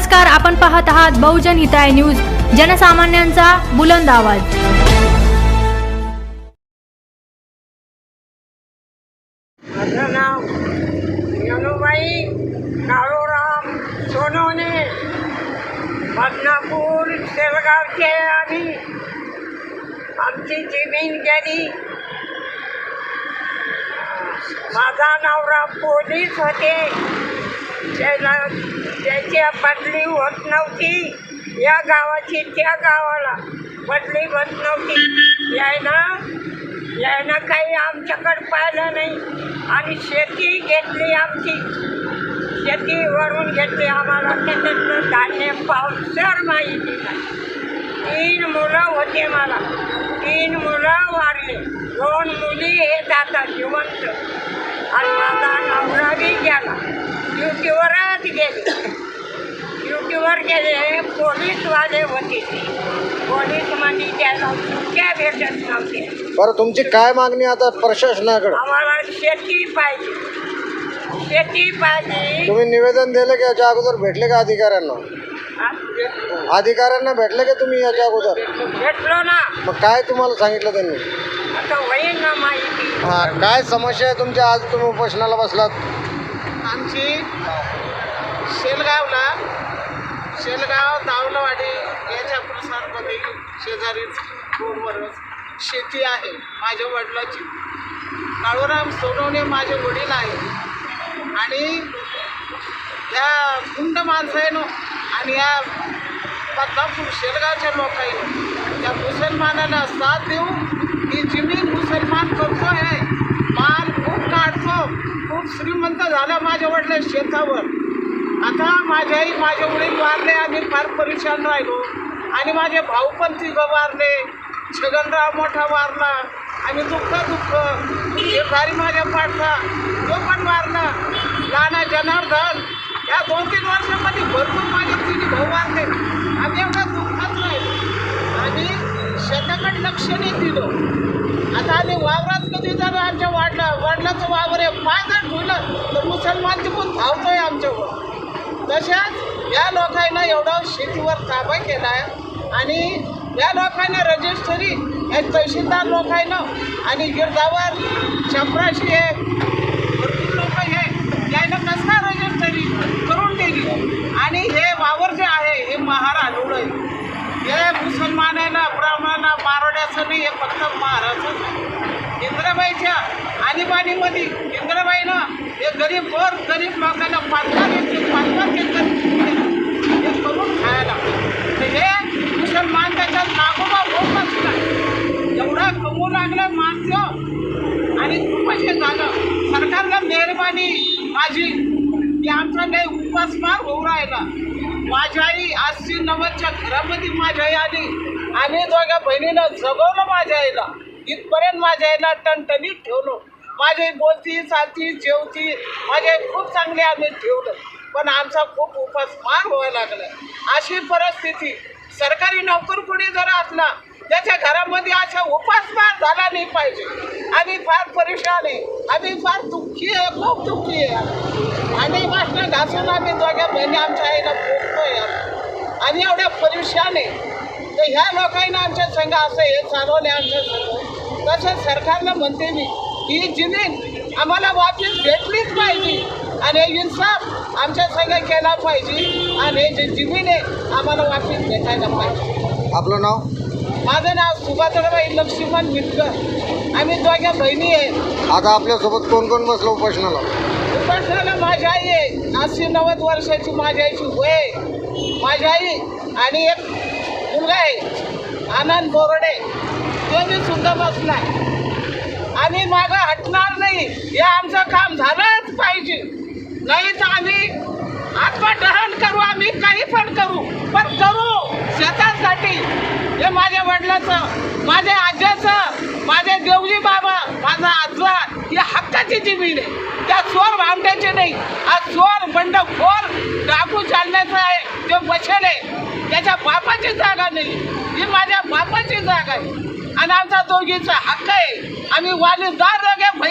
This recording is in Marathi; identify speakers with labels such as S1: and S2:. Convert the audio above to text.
S1: नमस्कार आपण पाहत आहात बहुजन हिताय न्यूज जनसामान्यांचा बुलंद आवाज.
S2: माझं नाव यनुबाई काळूराम सोनवणे. बदनापूर शेलगावचे आम्ही. आमची जमीन गेली. माझा नवरा पोलीस होते. त्याला त्याची बदली होत नव्हती. या गावाची त्या गावाला बदली होत नव्हती. यायनं यायनं काही आमच्याकडे पाहिलं नाही. आणि शेती घेतली आमची. शेती वरून घेतली आम्हाला. त्याच्यातलं धान्य पावसर माहिती तीन मुलं होते मला. तीन मुलं वारले. दोन मुली हे जातात जिवंत. आणि माझा नवरा गेला. ड्युटीवरच गेले. ड्युटीवर गेले पोलीसवाले होते. पोलीसमध्ये त्याला सुट्ट्या भेटत नव्हत्या.
S3: बरं तुमची काय मागणी आता प्रशासनाकडे?
S2: आम्हाला शेती पाहिजे. शेती पाहिजे.
S3: तुम्ही निवेदन दिलं की याच्या अगोदर भेटले का अधिकाऱ्यांना?
S2: आ-
S3: अधिकाऱ्यांना भेटले का तुम्ही याच्या अगोदर?
S2: भेटलो ना.
S3: मग काय तुम्हाला सांगितलं त्यांनी?
S2: आता होईल ना माहिती.
S3: हा काय समस्या आहे तुमच्या? आज तुम्ही उपोषणाला बसलात.
S4: आमची शेलगावला. शेलगाव दावलवाडी याच्या प्रसारमध्ये शेजारीच रोडवरच शेती आहे. माझ्या वडिलाची. काळूराम सोनवणे माझे वडील आहे आणि या गुंड माणसानं आणि या बदलापूर शेलगावच्या लोकांनी त्या मुसलमानाला साथ देऊन ही जमीन मुसलमान करतो आहे. माल खूप काढतो. खूप श्रीमंत झाला माझ्या वडिला शेतावर. आता माझे आई माझे वडील वारले आम्ही फार परेशान राहिलो. आणि माझे भाऊ पण तिघं वारले छगनराव मोठा वारला आम्ही दुःख दुःख हे भारी माझ्या पाठला तो पण वारला. लाना जनार्दन या दोन तीन वर्षामध्ये भरपूर माझे तिने भाऊ वारले. आम्ही एवढा दुःखात राहिलो. आणि शेताकडे लक्ष नाही दिलं. आता आम्ही वावरात कधी जर आमच्या वाडला वडिलाचं वावर आहे. पाय जर ठेवलं तर मुसलमान पण धावतोय तशाच या लोकांना एवढा शेतीवर ताबा केला आहे आणि या लोकांना रजिस्ट्री हे तहसीलदार लोकांना आणि गिरदावर चपराशी हे भरपूर लोक हे यायला कसा रजिस्टरी करून दिली? आणि हे वावर जे आहे हे महार आढळलं आहे हे मुसलमानांना ब्राह्मणांना मारवड्याचं नाही हे फक्त महाराजाचं आहे. इंद्राबाईच्या आणीबाणीमध्ये इंद्राबाईनं हे गरीब गोर गरीब लोकांना पाचकार येते पाचकार घेतलं हे करून खायला. तर हे मुसलमान त्याच्या नागोबा होत नसला एवढा कमवू लागला माणसं. आणि खूपच हे झालं. सरकारला मेहरबानी माझी. की आमचा लय उपासमार होऊ राहिला. माझ्या आई आजची नव्वदच्या घरामध्ये माझ्या आई आली. आम्ही दोघ्या बहिणीनं जगवलं माझ्या आईला इथपर्यंत माझ्या आईला टणटणीत ठेवलं. माझी बोलती चालती जेवती माझे खूप चांगली आम्ही ठेवलं पण आमचा खूप उपास मार व्हायला लागला. अशी परिस्थिती सरकारी नोकर कुणी जर असला त्याच्या घरामध्ये अशा उपासमार झाला नाही पाहिजे. आम्ही फार परेशान आहे. आम्ही फार दुःखी आहे खूप दुःखी आहे. आणि वाटणं घासून आम्ही दोघ्या बहिणी आमच्या आईला बोलतोय आणि एवढ्या परेशान आहे. तर ह्या लोकांना आमच्या संघ असं हे चालवलं आमच्या संघ. तसं सरकारनं म्हणते मी ही जमीन आम्हाला वापस भेटलीच पाहिजे. आणि इन्साफ आमच्या संघ केला पाहिजे. आणि हे जे जमीन आहे आम्हाला वापस भेटायला पाहिजे.
S3: आपलं नाव?
S4: माझं नाव सुभाताबाई लक्ष्मण मिटकर. आम्ही दोघ्या बहिणी आहे.
S3: आता आपल्यासोबत कोण कोण बसलं उपोषणाला?
S4: उपासनाला माझी आई आहे. नव्वद वर्षाची माझी आईची वय आहे. माझी आई आणि एक मुलगा आहे. आनंद बोरडे. तो मी सुद्धा बसलाय. आणि मागं हटणार नाही. हे आमचं काम झालंच पाहिजे. नाही तर आम्ही आत्मदहन करू आम्ही काही पण करू. पण करू स्वतःसाठी. हे माझ्या वडिलाचं माझ्या आज्याचं माझे देवजी बाबा माझा आजला ही हक्काची जमीन आहे. त्या चोर भामट्याचे नाही. आज चोर बंडखोर डाकू चालण्याचं आहे. ते बछेल आहे. त्याच्या बापाची जागा नाही. ही माझ्या बापाची जागा आहे. आणि आमचा दोघीचा हक्क आहे. आम्ही वाली वालीदार दोघे बहिणी